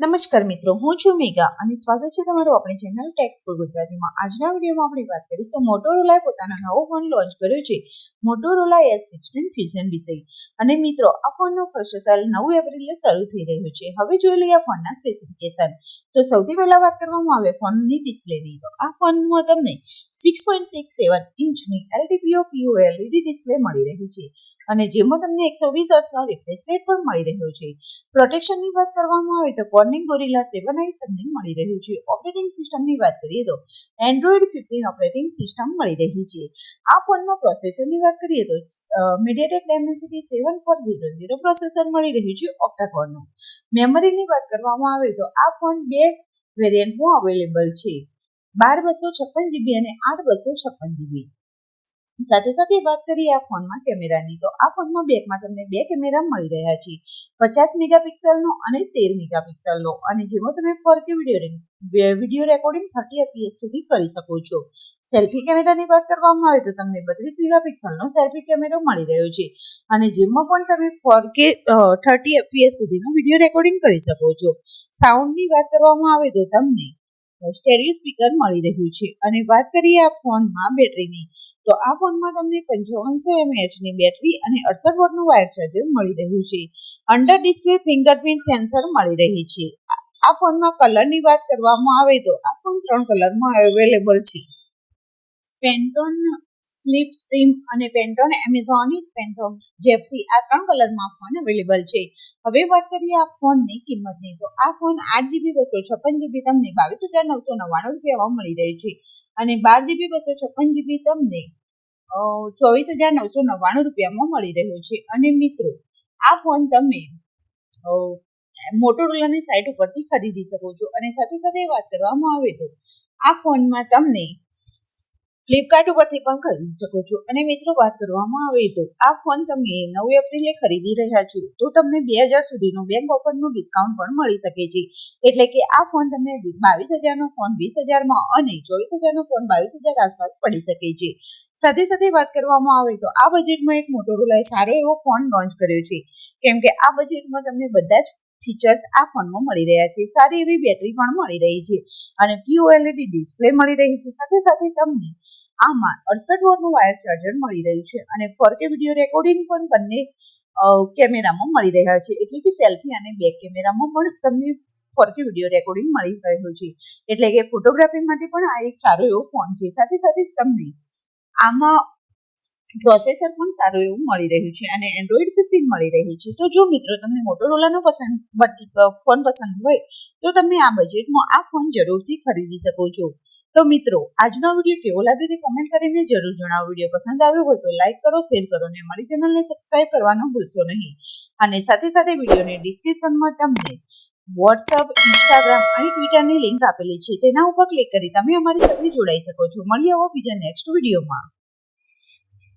નમસ્કાર મિત્રો, હું છું મેગા અને સ્વાગત છે તમારું આપણી ચેનલ ટેક્સ ફોર ગુજરાતીમાં. આજના વિડીયોમાં આપણે વાત કરીશું મોટોરોલાએ પોતાનો નવો ફોન લોન્ચ કર્યો છે મોટોરોલા એસ સિક્સટીન ફ્યુઝન વિશે. અને મિત્રો, આ ફોનનો ફર્સ્ટ સેલ નવ એપ્રિલે શરૂ થઈ રહ્યો છે. હવે જોઈ લઈએ આ ફોનના સ્પેસિફિકેશન તો સૌથી પહેલા વાત કરવામાં આવે ફોનની ડિસ્પ્લેની તો આ ફોનમાં તમને સિક્સ પોઈન્ટ સિક્સ સેવન ઇંચની એલટીપીઓ પીઓ એલઈડી ડિસ્પ્લે મળી રહી છે. અને જેમાં તમને એકસો વીસ અર્સનો રિફ્રેશ પણ મળી રહ્યો છે. પ્રોટેક્શનની વાત કરવામાં આવે તો કોર્નિંગ ગોરિલા સેવન આઈ તમને મળી રહ્યું છે. ઓપરેટિંગ સિસ્ટમની વાત કરીએ તો એન્ડ્રોઈડ ફિફ્ટીન ઓપરેટિંગ સિસ્ટમ મળી રહી છે. આ ફોનમાં પ્રોસેસરની વાત કરીએ તો MediaTek Dimensity seven four zero zero processor મળી રહ્યું છે ઓક્ટાકોરનું મેમરીની વાત કરવામાં આવે તો આ ફોન બે વેરિયન્ટમાં અવેલેબલ છે. બાર બસો છપ્પન જીબી અને આઠ બસો છપ્પન જીબી સાથે સાથે વાત કરીએ આ ફોનમાં કેમેરાની, તો આ ફોનમાં બેકમાં તમને બે કેમેરા મળી રહ્યા છે. પચાસ મેગાપિક્સેલનો અને તેર મેગાપિક્સેલનો. અને જેમાં તમે four K video video recording thirty FPS સુધી કરી શકો છો. સેલ્ફી કેમેરાની વાત કરવામાં આવે તો તમને બત્રીસ મેગાપિક્સેલનો સેલ્ફી કેમેરો મળી રહ્યો છે. અને જેમાં પણ તમે ફોર કે થર્ટી એપીએસ સુધીનો વીડિયો રેકોર્ડિંગ કરી શકો છો. સાઉન્ડની વાત કરવામાં આવે તો તમને સ્ટેરિયો સ્પીકર મળી રહ્યું છે. અને વાત કરીએ આ ફોનમાં બેટરીની, તો આ ફોનમાં તમને પંચાવનસો એમએચની બેટરી અને અડસઠ વોટનું વાયર ચાર્જર મળી રહ્યું છે. અંડર ડિસ્પ્લે ફિંગરપ્રિન્ટ સેન્સર મળી રહી છે. આ ફોનમાં કલરની વાત કરવામાં આવે તો આ ફોન ત્રણ કલરમાં અવેલેબલ છે. પેન્ટોન સ્લીપ સ્ટ્રીમ અને પેન્ટોન એમેઝોનિક પેન્ટોન જેફરી આ ત્રણ કલરમાં ફોન અવેલેબલ છે. હવે વાત કરીએ આ ફોનની કિંમતની. તો આ ફોન આઠ જીબી બસો છપ્પન જીબી તમને બાવીસ હજાર નવસો નવ્વાણું રૂપિયામાં મળી રહ્યું છે. અને બાર જીબી બસો છપ્પન જીબી તમને ચોવીસ હજાર નવસો નવ્વાણું રૂપિયામાં મળી રહ્યો છે. અને મિત્રો, આ ફોન તમે મોટોરોલાની સાઇટ ઉપરથી ખરીદી શકો છો. અને સાથે સાથે વાત કરવામાં આવે તો, આ ફોનમાં તમને ફ્લિપકાર્ટ ઉપરથી પણ ખરીદી શકો છો. અને મિત્રો, વાત કરવામાં આવે તો, આ ફોન તમે નવ એપ્રિલે ખરીદી રહ્યા છો, તો તમને બે હજાર સુધીનું બેંક ઓફરનું ડિસ્કાઉન્ટ પણ મળી શકે છે. એટલે કે આ ફોન તમને બાવીસ હજારનો ફોન, વીસ હજારમાં અને ચોવીસ હજારનો ફોન બાવીસ હજાર આસપાસ પડી શકે છે. સાથે સાથે વાત કરવામાં આવે તો, આ બજેટમાં એક મોટોરોલાએ સારો એવો ફોન લોન્ચ કર્યો છે. કેમ કે આ બજેટમાં તમને બધા જ ફીચર્સ આ ફોનમાં મળી રહ્યા છે. સારી એવી બેટરી પણ મળી રહી છે. અને પીઓએલઈડી ડિસ્પ્લે મળી રહી છે. સાથે સાથે તમને આમાં અડસઠ વોટનું વાયર ચાર્જર મળી રહ્યું છે અને ફોર કે વીડિયો રેકોર્ડિંગ પણ બંને કેમેરામાં મળી રહ્યા છે. એટલે કે સેલ્ફી અને બેક કેમેરામાં પણ તમને ફોર કે વીડિયો રેકોર્ડિંગ મળી રહ્યું છે. એટલે કે ફોટોગ્રાફી માટે પણ આ એક સારો એવો ફોન છે. સાથે સાથે જ તમને આમાં પ્રોસેસર પણ સારું એવું મળી રહ્યું છે અને એન્ડ્રોઈડ ફિફ્ટીન મળી રહી છે. તો જો મિત્રો તમને મોટોરોલાનો પસંદ ફોન પસંદ હોય, તો તમે આ બજેટમાં આ ફોન જરૂરથી ખરીદી શકો છો. તો મિત્રો, આજનો વીડિયો કેવો લાગ્યો તે કમેન્ટ કરીને જરૂર જણાવો. વીડિયો પસંદ આવ્યો હોય તો લાઈક કરો શેર કરો અને અમારી ચેનલને સબસ્ક્રાઇબ કરવાનું ભૂલશો નહીં. અને સાથે સાથે વિડીયોની ડિસ્ક્રિપ્શનમાં તમને વોટ્સઅપ ઇન્સ્ટાગ્રામ અને ટ્વિટરની લિંક આપેલી છે. તેના ઉપર ક્લિક કરી તમે અમારી સાથે જોડાઈ શકો છો. મળીએ આવો બીજા નેક્સ્ટ વિડીયોમાં.